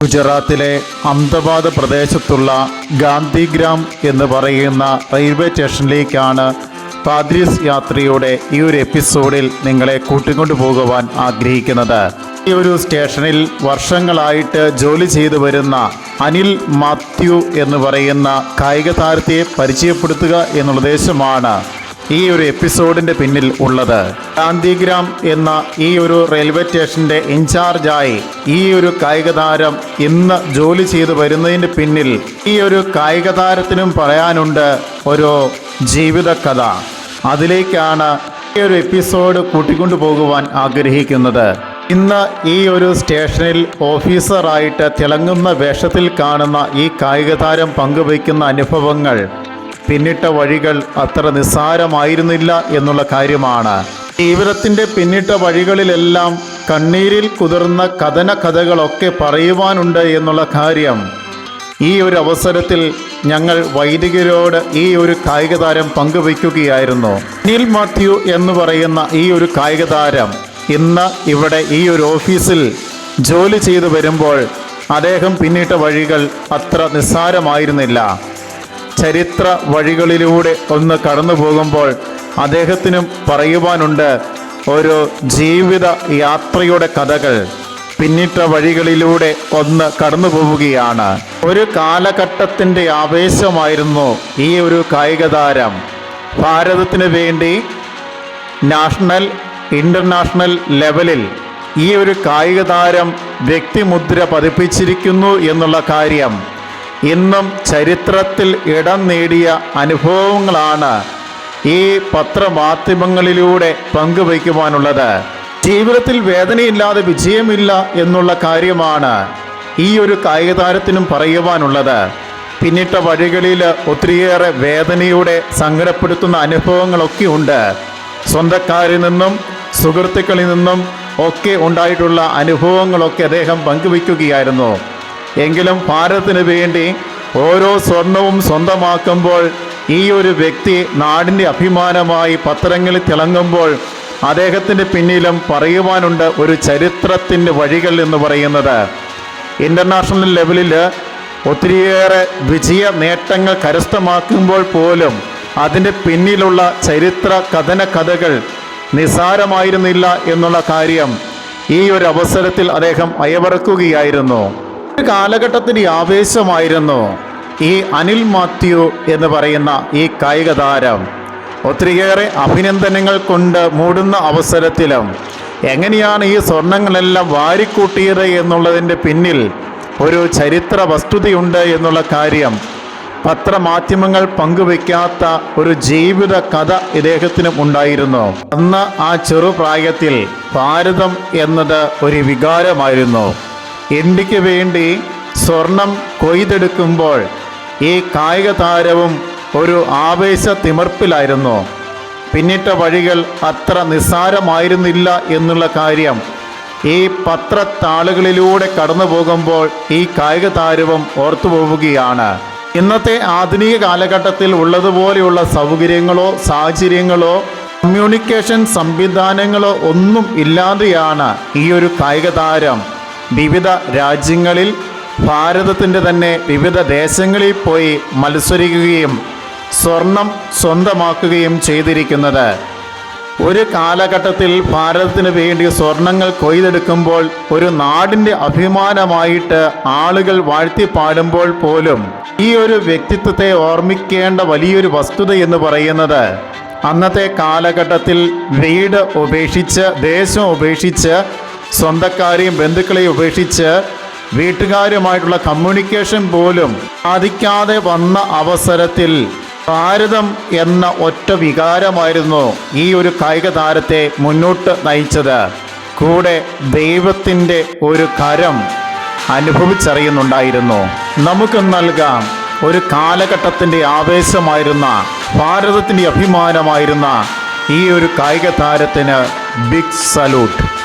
ഗുജറാത്തിലെ അഹമ്മദാബാദ് പ്രദേശത്തുള്ള ഗാന്ധിഗ്രാം എന്ന് പറയുന്ന റെയിൽവേ സ്റ്റേഷനിലേക്കാണ് പാദ്രീസ് യാത്രയുടെ ഈ ഒരു എപ്പിസോഡിൽ നിങ്ങളെ കൂട്ടിക്കൊണ്ടു പോകുവാൻ ആഗ്രഹിക്കുന്നത്. ഈ ഒരു സ്റ്റേഷനിൽ വർഷങ്ങളായിട്ട് ജോലി ചെയ്തു വരുന്ന അനിൽ മാത്യു എന്ന് പറയുന്ന കായിക താരത്തെ പരിചയപ്പെടുത്തുക എന്നുള്ള ഉദ്ദേശമാണ് ഈ ഒരു എപ്പിസോഡിന്റെ പിന്നിൽ ഉള്ളത് ഗാന്ധിഗ്രാം എന്ന ഈ ഒരു റെയിൽവേ സ്റ്റേഷന്റെ ഇൻചാർജായി ഈ ഒരു കായിക താരം ഇന്ന് ജോലി ചെയ്തു വരുന്നതിന്റെ പിന്നിൽ ഈ ഒരു കായിക താരത്തിനും പറയാനുണ്ട് ഒരു ജീവിതകഥ അതിലേക്കാണ് ഈ ഒരു എപ്പിസോഡ് കൂട്ടിക്കൊണ്ടു പോകുവാൻ ആഗ്രഹിക്കുന്നത്. ഇന്ന് ഈ ഒരു സ്റ്റേഷനിൽ ഓഫീസറായിട്ട് തിളങ്ങുന്ന വേഷത്തിൽ കാണുന്ന ഈ കായിക താരം പങ്കുവയ്ക്കുന്ന അനുഭവങ്ങൾ പിന്നിട്ട വഴികൾ അത്ര നിസ്സാരമായിരുന്നില്ല എന്നുള്ള കാര്യമാണ്. ജീവിതത്തിന്റെ പിന്നിട്ട വഴികളിലെല്ലാം കണ്ണീരിൽ കുതിർന്ന കഥന കഥകളൊക്കെ പറയുവാനുണ്ട് എന്നുള്ള കാര്യം. ഈ ഒരു അവസരത്തിൽ ഞങ്ങൾ വൈദികരോട് ഈ ഒരു കായിക താരം പങ്കുവയ്ക്കുകയായിരുന്നു. നിൽ മാത്യു എന്ന് പറയുന്ന ഈ ഒരു കായിക താരം ഇന്ന് ഇവിടെ ഈ ഒരു ഓഫീസിൽ ജോലി ചെയ്തു വരുമ്പോൾ അദ്ദേഹം പിന്നിട്ട വഴികൾ അത്ര നിസ്സാരമായിരുന്നില്ല. ചരിത്ര വഴികളിലൂടെ ഒന്ന് കടന്നു പോകുമ്പോൾ അദ്ദേഹത്തിനും പറയുവാനുണ്ട് ഒരു ജീവിത യാത്രയുടെ കഥകൾ പിന്നിട്ട വഴികളിലൂടെ ഒന്ന് കടന്നു പോവുകയാണ് ഒരു കാലഘട്ടത്തിന്റെ ആവേശമായിരുന്നു ഈ ഒരു കായിക താരം ഭാരതത്തിന് വേണ്ടി നാഷണൽ ഇന്റർനാഷണൽ ലെവലിൽ ഈ ഒരു കായിക താരം വ്യക്തിമുദ്ര പതിപ്പിച്ചിരിക്കുന്നു എന്നുള്ള കാര്യം ഇന്നും ചരിത്രത്തിൽ ഇടം നേടിയ അനുഭവങ്ങളാണ് ഈ പത്രമാധ്യമങ്ങളിലൂടെ പങ്കുവയ്ക്കുവാനുള്ളത്. ജീവിതത്തിൽ വേദനയില്ലാതെ വിജയമില്ല എന്നുള്ള കാര്യമാണ് ഈ ഒരു കായിക താരത്തിനും പറയുവാനുള്ളത്. പിന്നിട്ട വഴികളിൽ ഒത്തിരിയേറെ വേദനയുടെ സങ്കടപ്പെടുത്തുന്ന അനുഭവങ്ങളൊക്കെ ഉണ്ട്. സ്വന്തക്കാരിൽ നിന്നും സുഹൃത്തുക്കളിൽ നിന്നും ഒക്കെ ഉണ്ടായിട്ടുള്ള അനുഭവങ്ങളൊക്കെ അദ്ദേഹം പങ്കുവയ്ക്കുകയായിരുന്നു. എങ്കിലും ഭാരതത്തിന് വേണ്ടി ഓരോ സ്വർണവും സ്വന്തമാക്കുമ്പോൾ ഈ ഒരു വ്യക്തി നാടിന്റെ അഭിമാനമായി പത്രങ്ങളിൽ തിളങ്ങുമ്പോൾ അദ്ദേഹത്തിന്റെ പിന്നിലും പറയുവാനുണ്ട് ഒരു ചരിത്രത്തിന്റെ വഴികൾ എന്ന് പറയുന്നത്. ഇന്റർനാഷണൽ ലെവലിൽ ഒത്തിരിയേറെ വിജയ നേട്ടങ്ങൾ കരസ്ഥമാക്കുമ്പോൾ പോലും അതിന്റെ പിന്നിലുള്ള ചരിത്ര കഥന കഥകൾ നിസാരമായിരുന്നില്ല എന്നുള്ള കാര്യം ഈ ഒരു അവസരത്തിൽ അദ്ദേഹം അയവറക്കുകയായിരുന്നു. കാലഘട്ടത്തിന്റെ ആവേശമായിരുന്നു ഈ അനിൽ മാത്യു എന്ന് പറയുന്ന ഈ കായിക താരം. ഒത്തിരിയേറെ അഭിനന്ദനങ്ങൾ കൊണ്ട് മൂടുന്ന അവസരത്തിലും എങ്ങനെയാണ് ഈ സ്വർണങ്ങളെല്ലാം വാരിക്കൂട്ടിയത് എന്നുള്ളതിന്റെ പിന്നിൽ ഒരു ചരിത്ര വസ്തുതയുണ്ട് എന്നുള്ള കാര്യം പത്രമാധ്യമങ്ങൾ പങ്കുവെക്കാത്ത ഒരു ജീവിത കഥ ഇദ്ദേഹത്തിനും ഉണ്ടായിരുന്നു. അന്ന് ആ ചെറുപ്രായത്തിൽ ഭാരതം എന്നത് ഒരു വികാരമായിരുന്നു. ഇന്ത്യയ്ക്ക് വേണ്ടി സ്വർണം കൊയ്തെടുക്കുമ്പോൾ ഈ കായിക താരവും ഒരു ആവേശ തിമർപ്പിലായിരുന്നു. പിന്നിട്ട വഴികൾ അത്ര നിസ്സാരമായിരുന്നില്ല എന്നുള്ള കാര്യം ഈ പത്രത്താളുകളിലൂടെ കടന്നു പോകുമ്പോൾ ഈ കായിക താരവും ഓർത്തുപോവുകയാണ് ഇന്നത്തെ ആധുനിക കാലഘട്ടത്തിൽ ഉള്ളതുപോലെയുള്ള സൗകര്യങ്ങളോ സാഹചര്യങ്ങളോ കമ്മ്യൂണിക്കേഷൻ സംവിധാനങ്ങളോ ഒന്നും ഇല്ലാതെയാണ് ഈ ഒരു കായിക താരം. വിവിധ രാജ്യങ്ങളിൽ ഭാരതത്തിന്റെ തന്നെ വിവിധ ദേശങ്ങളിൽ പോയി മത്സരിക്കുകയും സ്വർണം സ്വന്തമാക്കുകയും ചെയ്തിരിക്കുന്നത്. ഒരു കാലഘട്ടത്തിൽ ഭാരതത്തിന് വേണ്ടി സ്വർണങ്ങൾ കൊയ്തെടുക്കുമ്പോൾ ഒരു നാടിന്റെ അഭിമാനമായിട്ട് ആളുകൾ വാഴ്ത്തി പാടുമ്പോൾ പോലും ഈ ഒരു വ്യക്തിത്വത്തെ ഓർമ്മിക്കേണ്ട വലിയൊരു വസ്തുത എന്ന് പറയുന്നത് അന്നത്തെ കാലഘട്ടത്തിൽ വീട് ഉപേക്ഷിച്ച് ദേശം ഉപേക്ഷിച്ച് സ്വന്തക്കാരെയും ബന്ധുക്കളെയും ഉപേക്ഷിച്ച് വീട്ടുകാരുമായിട്ടുള്ള കമ്മ്യൂണിക്കേഷൻ പോലും സാധിക്കാതെ വന്ന അവസരത്തിൽ ഭാരതം എന്ന ഒറ്റ വികാരമായിരുന്നു ഈ ഒരു കായിക താരത്തെ മുന്നോട്ട് നയിച്ചത്. കൂടെ ദൈവത്തിന്റെ ഒരു കരം അനുഭവിച്ചറിയുന്നുണ്ടായിരുന്നു. നമുക്ക് നൽകാം ഒരു കാലഘട്ടത്തിന്റെ ആവേശമായിരുന്ന ഭാരതത്തിന്റെ അഭിമാനമായിരുന്ന ഈ ഒരു കായിക താരത്തിന് ബിഗ് സല്യൂട്ട്